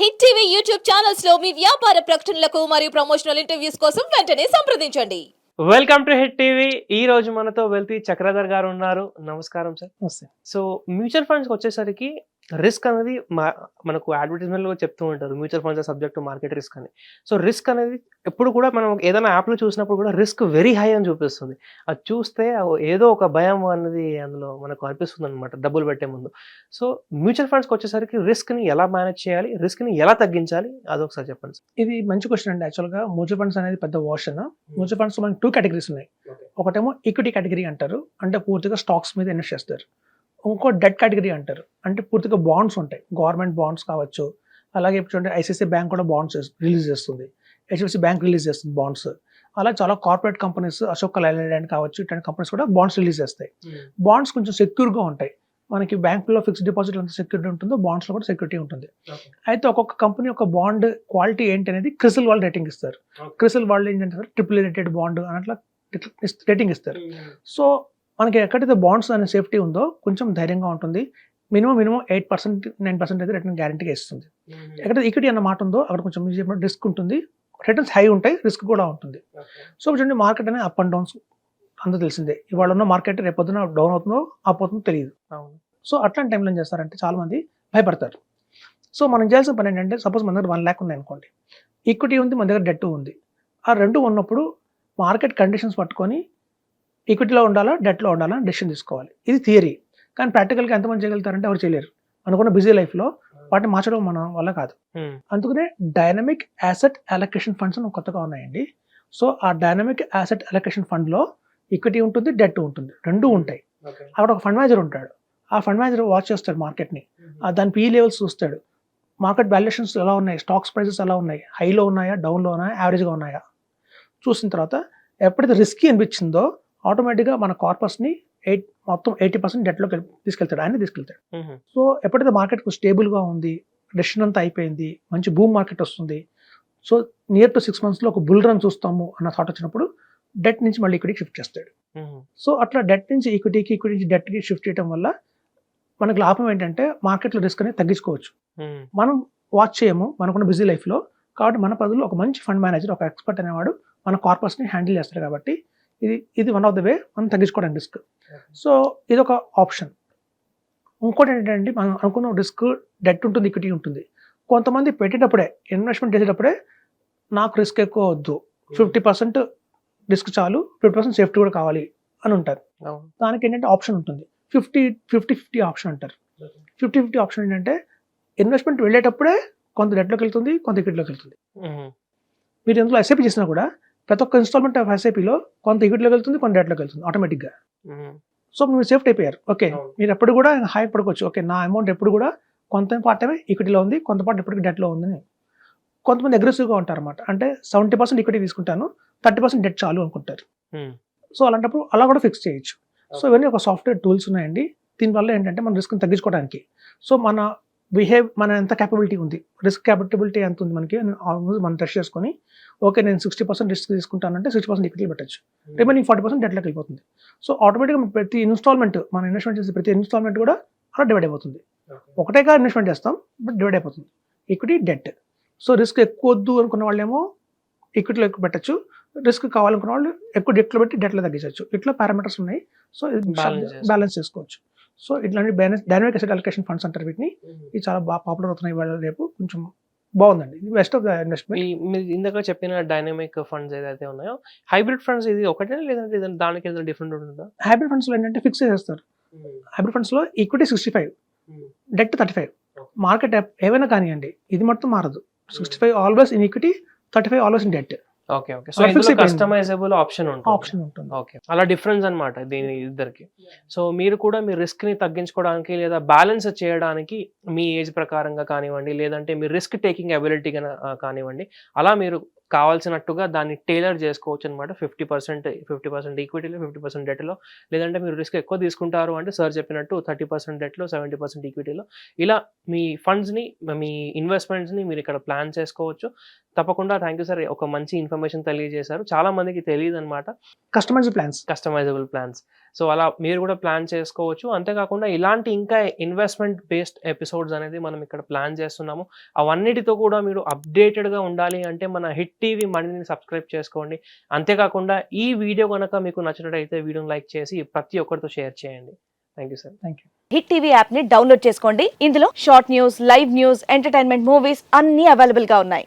Hit TV YouTube ఛానల్స్లో మీ వ్యాపార ప్రకటనలకు మరియు ప్రమోషనల్ ఇంటర్వ్యూస్ కోసం వెంటనే సంప్రదించండి. Welcome to Hit TV. ఈ రోజు మనతో వెళ్తీ చక్రధర్ గారు ఉన్నారు. నమస్కారం సార్. సో మ్యూచువల్ ఫండ్స్ వచ్చేసరికి రిస్క్ అనేది మా- మనకు అడ్వర్టైజ్మెంట్లో చెప్తూ ఉంటారు. Mutual funds subject market risk అని. సో రిస్క్ అనేది ఎప్పుడు కూడా మనం ఏదైనా యాప్లో చూసినప్పుడు కూడా రిస్క్ వెరీ హై అని చూపిస్తుంది. అది చూస్తే ఏదో ఒక భయం అనేది అందులో మనకు అనిపిస్తుంది అనమాట డబ్బులు పెట్టే ముందు. సో మ్యూచువల్ ఫండ్స్కి వచ్చేసరికి రిస్క్ని ఎలా మేనేజ్ చేయాలి? రిస్క్ని ఎలా తగ్గించాలి? అదొకసారి చెప్పండి ఇది మంచి క్వశ్చన్ అండి. యాక్చువల్గా మ్యూచువల్ ఫండ్స్ అనేది పెద్ద వాషన్ మ్యూచువల్ ఫండ్స్ మనకి టూ కేటగిరీస్ ఉన్నాయి. ఒకటేమో ఈక్విటీ కేటగిరీ అంటారు. అంటే పూర్తిగా స్టాక్స్ మీద ఇన్వెస్ట్ చేస్తారు. ఇంకో డెట్ కేటగిరీ అంటారు. అంటే పూర్తిగా బాండ్స్ ఉంటాయి. గవర్నమెంట్ బాండ్స్ కావచ్చు అలాగే ఇప్పుడు చూడండి ఐసిఐసి బ్యాంక్ కూడా బాండ్స్ రిలీజ్ చేస్తుంది. హెచ్డిఎఫ్సి బ్యాంక్ రిలీజ్ చేస్తుంది బాండ్స్ అలా చాలా కార్పొరేట్ కంపెనీస్ అశోక్ లైలాండ్ కావచ్చు ఇట్లాంటి కంపెనీస్ కూడా బాండ్స్ రిలీజ్ చేస్తాయి. బాండ్స్ కొంచెం సెక్యూర్గా ఉంటాయి. మనకి బ్యాంకులో ఫిక్స్డ్ డిపాజిట్ ఎంత సెక్యూరిటీ ఉంటుందో బాండ్స్లో కూడా సెక్యూరిటీ ఉంటుంది. అయితే ఒక్కొక్క కంపెనీ ఒక బాండ్ క్వాలిటీ ఏంటి అనేది క్రిసిల్ వాళ్ళు రేటింగ్ ఇస్తారు. క్రిసిల్ వాళ్ళు ఏంటంటే ట్రిపుల్ రేటెడ్ బాండ్ అట్లా రేటింగ్ ఇస్తారు. సో మనకి ఎక్కడైతే బాండ్స్ అనే సేఫ్టీ ఉందో కొంచెం ధైర్యంగా ఉంటుంది. Minimum minimum eight percent nine percent అయితే రిటర్న్ గ్యారంటీగా ఇస్తుంది. ఎక్కడైతే ఈక్విటీ అన్న మాట ఉందో అక్కడ కొంచెం రిస్క్ ఉంటుంది. రిటర్న్స్ హై ఉంటాయి రిస్క్ కూడా ఉంటుంది. సో చూడండి మార్కెట్ అనేది అప్ అండ్ డౌన్స్ అందరూ తెలిసిందే. ఇవాళ ఉన్న మార్కెట్ రేపు పొద్దున డౌన్ అవుతుందో అప్ అవుతుందో తెలియదు. సో అట్లాంటి టైంలో ఏం చేస్తారంటే చాలా మంది భయపడతారు. సో మనం చేయాల్సిన పని ఏంటంటే సపోజ్ మన దగ్గర వన్ ల్యాక్ ఉన్నాయి అనుకోండి ఈక్విటీ ఉంది మన దగ్గర డెట్ ఉంది. ఆ రెండు ఉన్నప్పుడు మార్కెట్ కండిషన్స్ పట్టుకొని ఈక్విటీలో ఉండాలా డెట్లో ఉండాలా డెసిషన్ తీసుకోవాలి. ఇది థియరీ. కానీ ప్రాక్టికల్గా ఎంతమంది చేయగలుగుతారంటే ఎవరు చేయలేరు. అనుకున్న బిజీ లైఫ్లో వాటిని మార్చడం మన వల్ల కాదు. అందుకనే డైనమిక్ యాసెట్ అలొకేషన్ ఫండ్స్ కొత్తగా ఉన్నాయండి. సో ఆ డైనమిక్ యాసెట్ అలొకేషన్ ఫండ్లో ఈక్విటీ ఉంటుంది డెట్ ఉంటుంది. రెండు ఉంటాయి. అక్కడ ఒక ఫండ్ మేనేజర్ ఉంటాడు. ఆ ఫండ్ మేనేజర్ వాచ్ చేస్తాడు మార్కెట్ని. ఆ దాని పీ లెవెల్స్ చూస్తాడు. మార్కెట్ వాల్యుయేషన్స్ ఎలా ఉన్నాయి? స్టాక్స్ ప్రైసెస్ ఎలా ఉన్నాయి? హైలో ఉన్నాయా? డౌన్లో ఉన్నాయా? యావరేజ్గా ఉన్నాయా? చూసిన తర్వాత ఎప్పుడైతే రిస్కీ అనిపించిందో ఆటోమేటిక్గా మన కార్పస్ని ఎయిట్ మొత్తం ఎయిటీ పర్సెంట్ డెట్లోకి తీసుకెళ్తాడు ఆయన తీసుకెళ్తాడు. సో ఎప్పుడైతే మార్కెట్ స్టేబుల్గా ఉంది డెసిషన్ అంతా అయిపోయింది మంచి భూమ్ మార్కెట్ వస్తుంది సో నియర్ టు సిక్స్ మంత్స్లో ఒక బుల్ రన్ చూస్తాము అన్న థాట్ వచ్చినప్పుడు డెట్ నుంచి మళ్ళీ ఈక్విటీకి షిఫ్ట్ చేస్తాడు. సో అట్లా డెట్ నుంచి ఈక్విటీకి ఈక్విటీ నుంచి డెట్కి షిఫ్ట్ చేయడం వల్ల మనకు లాభం ఏంటంటే మార్కెట్లో రిస్క్ అనేది తగ్గించుకోవచ్చు. మనం వాచ్ చేయము మనకున్న బిజీ లైఫ్లో కాబట్టి మన పదులు ఒక మంచి ఫండ్ మేనేజర్ ఒక ఎక్స్పర్ట్ అనేవాడు మన కార్పస్ని హ్యాండిల్ చేస్తాడు కాబట్టి ఇది ఇది వన్ ఆఫ్ ద వే మనం తగ్గించుకోవడానికి రిస్క్ సో ఇది ఒక ఆప్షన్ ఇంకోటి ఏంటంటే మనం అనుకున్న రిస్క్ డెట్ ఉంటుంది ఈక్విటీ ఉంటుంది. కొంతమంది పెట్టేటప్పుడే ఇన్వెస్ట్మెంట్ చేసేటప్పుడే నాకు రిస్క్ ఎక్కువ వద్దు. ఫిఫ్టీ పర్సెంట్ రిస్క్ చాలు ఫిఫ్టీ పర్సెంట్ సేఫ్టీ కూడా కావాలి అని ఉంటారు. దానికి ఏంటంటే ఆప్షన్ ఉంటుంది. ఫిఫ్టీ ఫిఫ్టీ ఫిఫ్టీ ఆప్షన్ అంటారు. ఫిఫ్టీ ఫిఫ్టీ ఆప్షన్ ఏంటంటే ఇన్వెస్ట్మెంట్ వెళ్ళేటప్పుడే కొంత డెట్లోకి వెళ్తుంది కొంత ఈక్విటీలోకి వెళ్తుంది. మీరు ఎందులో ఎస్ఐపి చేసినా కూడా ప్రతి ఒక్క ఇన్స్టాల్మెంట్ ఆఫ్ ఎస్ఐపిలో కొంత ఈక్విటీలోకి వెళ్తుంది కొంత డెట్లోకి వెళ్తుంది ఆటోమేటిక్గా. సో మీరు సేఫ్టీ అయిపోయారు. ఓకే. మీరు ఎప్పుడు కూడా హాయి పడుకోవచ్చు. ఓకే నా అమౌంట్ ఎప్పుడు కూడా కొంత పార్ట్ ఈక్విటీలో ఉంది కొంత పార్ట్ ఎప్పటికీ డెట్లో ఉందని కొంతమంది అగ్రెసివ్గా ఉంటారు అనమాట అంటే సెవెంటీ పర్సెంట్ ఈక్విటీ తీసుకుంటాను థర్టీ పర్సెంట్ డెట్ చాలు అనుకుంటారు. సో అలాంటప్పుడు అలా కూడా ఫిక్స్ చేయొచ్చు. సో ఇవన్నీ ఒక సాఫ్ట్వేర్ టూల్స్ ఉన్నాయండి. దీనివల్ల ఏంటంటే మన రిస్క్ని తగ్గించుకోవడానికి. సో మన బిహేవ్ మన ఎంత క్యాపబిలిటీ ఉంది? రిస్క్ క్యాపబిలిటీ ఎంత ఉంది మనకి? ఆల్మోస్ట్ మనం టెస్ట్ చేసుకొని ఓకే నేను సిక్స్టీ పర్సెంట్ రిస్క్ తీసుకుంటానంటే సిక్స్టీ పర్సెంట్ ఈక్విటీ పెట్టచ్చు. రిమైనింగ్ ఫార్టీ పర్సెంట్ డెట్లోకి వెళ్ళిపోతుంది. సో ఆటోమేటిక్గా ప్రతి ఇన్స్టాల్మెంట్ మన ఇన్వెస్ట్మెంట్ చేసే ప్రతి ఇన్స్టాల్మెంట్ కూడా అలా డివైడ్ అయిపోతుంది. ఒకటేగా ఇన్వెస్ట్మెంట్ చేస్తాం బట్ డివైడ్ అయిపోతుంది. ఈక్విటీ డెట్ సో రిస్క్ ఎక్కువ వద్దు అనుకున్న వాళ్ళేమో ఈక్విటీలో ఎక్కువ పెట్టచ్చు. రిస్క్ కావాలనుకున్న వాళ్ళు ఎక్కువ డెట్లో పెట్టి డెట్లో తగ్గించవచ్చు ఇట్లా పారామీటర్స్ ఉన్నాయి. సో. బ్యాలెన్స్ చేసుకోవచ్చు. సో ఇట్లాంటి డైనమిక్ అసెట్ అలొకేషన్ ఫండ్స్ అంటారు వీటిని. ఇవి చాలా బాగా పాపులర్ అవుతున్నాయి ఇవాళ రేపు. కొంచెం బాగుందండి. ఇది బెస్ట్ ఆఫ్ ద ఇన్వెస్ట్మెంట్ మీరు ఇందాక చెప్పిన డైనమిక్ ఫండ్స్ ఏదైతే ఉన్నాయో హైబ్రిడ్ ఫండ్స్ ఇది ఒకటే లేదంటే దానికి ఏదైనా డిఫరెంట్ ఉంటుందా? హైబ్రిడ్ ఫండ్స్లో ఏంటంటే ఫిక్స్ చేసేస్తారు. హైబ్రిడ్ ఫండ్స్లో equity sixty five debt thirty five market ఏమైనా కానివ్వండి ఇది మొత్తం మారదు. Sixty five always in equity thirty five always in debt okay okay. So ఇందులో. కస్టమైజబుల్ ఆప్షన్ ఉంటుంది. ఆప్షన్ ఉంటుంది. ఓకే. అలా డిఫరెన్స్ అన్నమాట దీని ఇద్దరికి. సో మీరు కూడా మీ రిస్క్ని తగ్గించుకోవడానికి లేదా బ్యాలెన్స్ చేయడానికి మీ ఏజ్ ప్రకారంగా కానివ్వండి లేదంటే మీ రిస్క్ టేకింగ్ అబిలిటీ కానివ్వండి అలా మీరు కావాల్సినట్టుగా దాన్ని టైలర్ చేసుకోవచ్చు అనమాట ఫిఫ్టీ పర్సెంట్ ఫిఫ్టీ పర్సెంట్ ఈక్విటీలో ఫిఫ్టీ పర్సెంట్ డెట్లో లేదంటే మీరు రిస్క్ ఎక్కువ తీసుకుంటారు అంటే సార్ చెప్పినట్టు థర్టీ పర్సెంట్ డెట్లో సెవెంటీ పర్సెంట్ ఈక్విటీలో ఇలా మీ ఫండ్స్ని మీ ఇన్వెస్ట్మెంట్స్ని మీరు ఇక్కడ ప్లాన్ చేసుకోవచ్చు. తప్పకుండా థ్యాంక్ యూ సార్ ఒక మంచి ఇన్ఫర్మేషన్ తెలియజేశారు. చాలా మందికి తెలియదు అనమాట customise plans customisable plans so అలా మీరు కూడా ప్లాన్ చేసుకోవచ్చు. అంతేకాకుండా ఇలాంటి ఇంకా ఇన్వెస్ట్మెంట్ బేస్డ్ ఎపిసోడ్స్ అనేది మనం ఇక్కడ ప్లాన్ చేస్తున్నాము. అవన్నిటితో కూడా మీరు అప్డేటెడ్గా ఉండాలి అంటే మన హిట్ టీవీ మనీని సబ్స్క్రైబ్ చేసుకోండి. అంతేకాకుండా ఈ వీడియో కనుక మీకు నచ్చినట్టయితే వీడియోని లైక్ చేసి ప్రతి ఒక్కరితో షేర్ చేయండి. Thank you sir Hit TV యాప్ని డౌన్లోడ్ చేసుకోండి. ఇందులో short news live news entertainment movies అన్ని అవైలబుల్గా ఉన్నాయి.